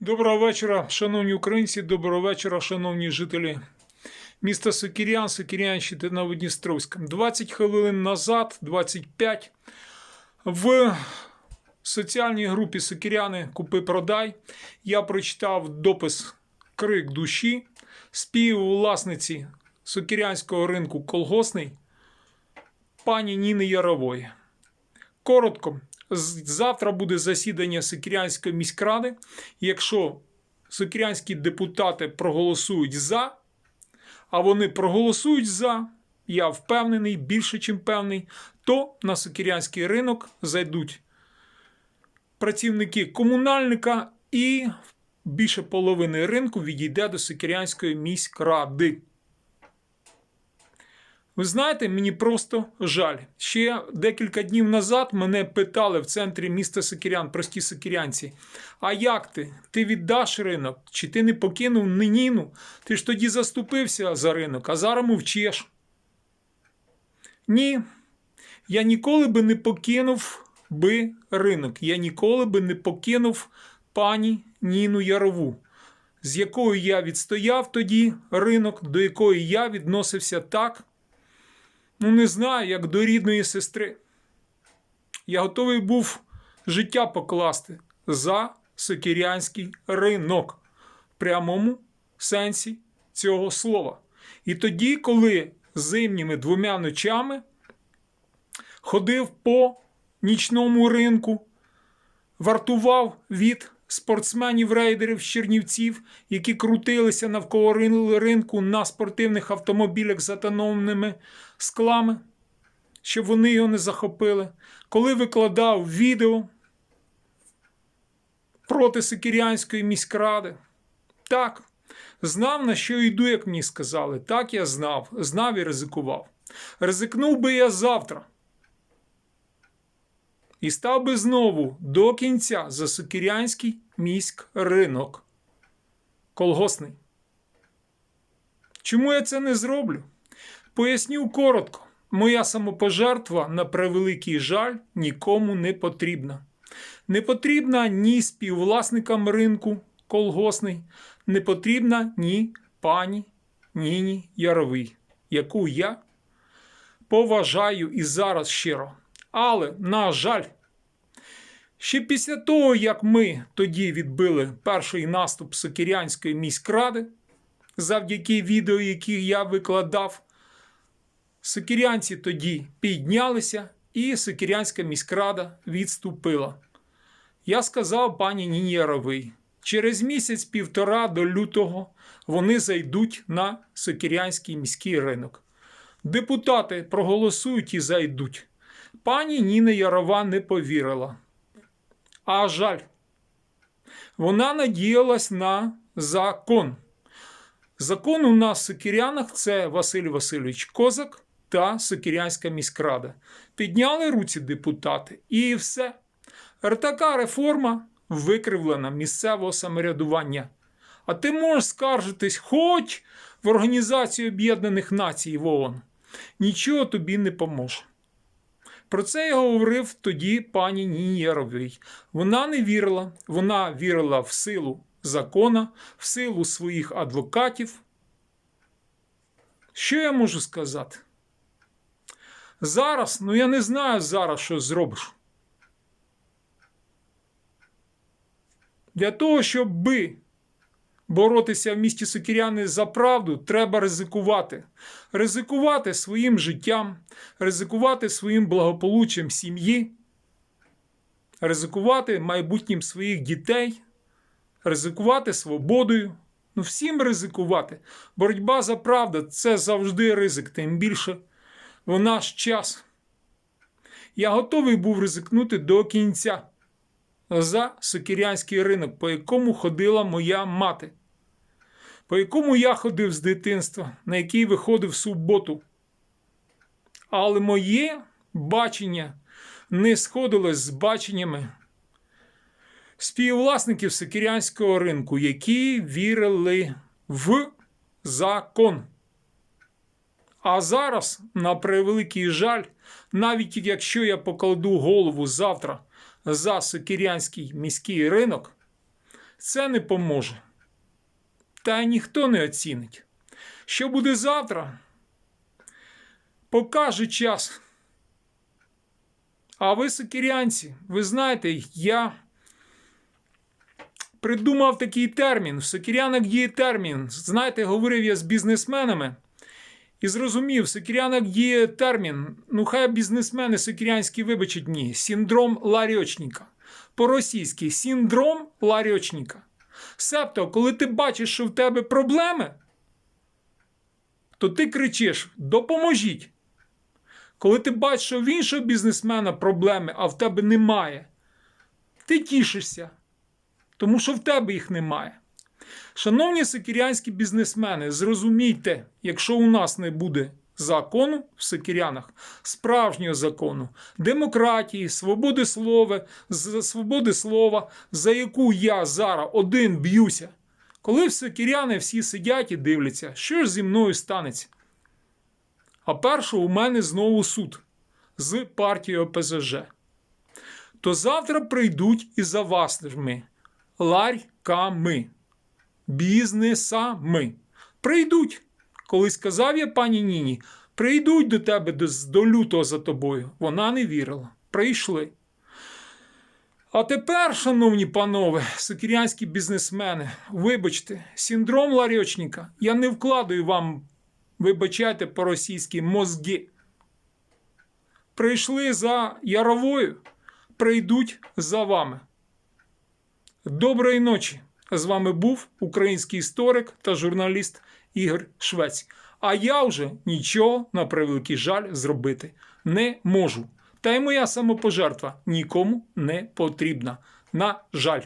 Доброго вечора, шановні українці, доброго вечора, шановні жителі міста Сокірян, Сокірянщини та Новодністровська. 20 хвилин назад, 25, в соціальній групі Сокіряни Купи-Продай я прочитав допис Крик душі співвласниці Сокірянського ринку Колгосний пані Ніни Ярової. Коротко, завтра буде засідання Сокірянської міськради. Якщо сокірянські депутати проголосують за, а вони проголосують за, я впевнений, більше, чим певний, то на сокірянський ринок зайдуть працівники комунальника і більше половини ринку відійде до Сокірянської міськради. Ви знаєте, мені просто жаль. Ще декілька днів назад мене питали в центрі міста Сокірян, прості сокірянці. А як ти? Ти віддаш ринок? Чи ти не покинув Ніну? Ти ж тоді заступився за ринок, а зараз мовчиш. Ні, я ніколи би не покинув би ринок. Я ніколи би не покинув пані Ніну Ярову, з якою я відстояв тоді ринок, до якої я відносився так, ну не знаю, як до рідної сестри. Я готовий був життя покласти за сокірянський ринок в прямому сенсі цього слова. І тоді, коли зимніми двома ночами ходив по нічному ринку, вартував від спортсменів-рейдерів з Чернівців, які крутилися навколо ринку на спортивних автомобілях з затонованими склами, щоб вони його не захопили. Коли викладав відео проти Сикірянської міськради, так, знав, на що йду, як мені сказали. Так я знав, знав і ризикував. Ризикнув би я завтра. І став би знову до кінця за Сокірянський міськ ринок. Колгосний. Чому я це не зроблю? Поясню коротко. Моя самопожертва, на превеликий жаль, нікому не потрібна. Не потрібна ні співвласникам ринку колгосний, не потрібна ні пані Ніні Яровій, яку я поважаю і зараз щиро. Але, на жаль, ще після того, як ми тоді відбили перший наступ Сокірянської міськради, завдяки відео, які я викладав, Сокірянці тоді піднялися, і Сокірянська міськрада відступила. Я сказав пані Ніні через місяць-півтора до лютого вони зайдуть на Сокірянський міський ринок. Депутати проголосують і зайдуть. Пані Ніна Ярова не повірила. А жаль, вона надіялась на закон. Закон у нас в Сокірянах це Василь Васильович Козак та Сокірянська міськрада. Підняли руці депутати і все. Така реформа викривлена місцевого самоврядування. А ти можеш скаржитись хоч в Організацію Об'єднаних Націй в ООН. Нічого тобі не поможе. Про це я говорив тоді пані Ніні Яровій. Вона не вірила, вона вірила в силу закона, в силу своїх адвокатів. Що я можу сказати? Зараз, ну я не знаю зараз, що зробиш. Для того, щоб би боротися в місті Сокіряни за правду, треба ризикувати. Ризикувати своїм життям, ризикувати своїм благополуччям сім'ї, ризикувати майбутнім своїх дітей, ризикувати свободою. Ну, всім ризикувати. Боротьба за правду це завжди ризик, тим більше в наш час. Я готовий був ризикнути до кінця за сокірянський ринок, по якому ходила моя мати, по якому я ходив з дитинства, на який виходив суботу. Але моє бачення не сходилось з баченнями співвласників сокірянського ринку, які вірили в закон. А зараз, на превеликий жаль, навіть якщо я покладу голову завтра за Сокірянський міський ринок, це не поможе. Та й ніхто не оцінить. Що буде завтра? Покаже час. А ви, сокирянці, ви знаєте, я придумав такий термін. В сокирянах діє термін. Знаєте, говорив я з бізнесменами і зрозумів, сокирянах діє термін. Ну, хай бізнесмени сокирянські вибачать мені. Синдром ларьочника. По-російськи синдром ларьочника. Себто, коли ти бачиш, що в тебе проблеми, то ти кричиш: допоможіть. Коли ти бачиш, що в іншого бізнесмена проблеми, а в тебе немає, ти тішишся, тому що в тебе їх немає. Шановні сикірянські бізнесмени, зрозумійте, якщо у нас не буде закону в Сикірянах, справжнього закону, демократії, свободи слова, свободи слова, за яку я зараз один б'юся, коли в Сикіряни всі сидять і дивляться, що ж зі мною станеться. А першого у мене знову суд з партією ОПЗЖ. То завтра прийдуть і за вас ми, ларьками, бізнесами. Прийдуть. Колись казав я пані Ніні, прийдуть до тебе до, до лютого за тобою. Вона не вірила. Прийшли. А тепер, шановні панове, сокірянські бізнесмени, вибачте, синдром ларьочника, я не вкладаю вам, вибачайте по-російськи, мозги. Прийшли за Яровою, прийдуть за вами. Доброї ночі! З вами був український історик та журналіст Ігор Швець. А я вже нічого на превеликий жаль зробити не можу. Та й моя самопожертва нікому не потрібна. На жаль.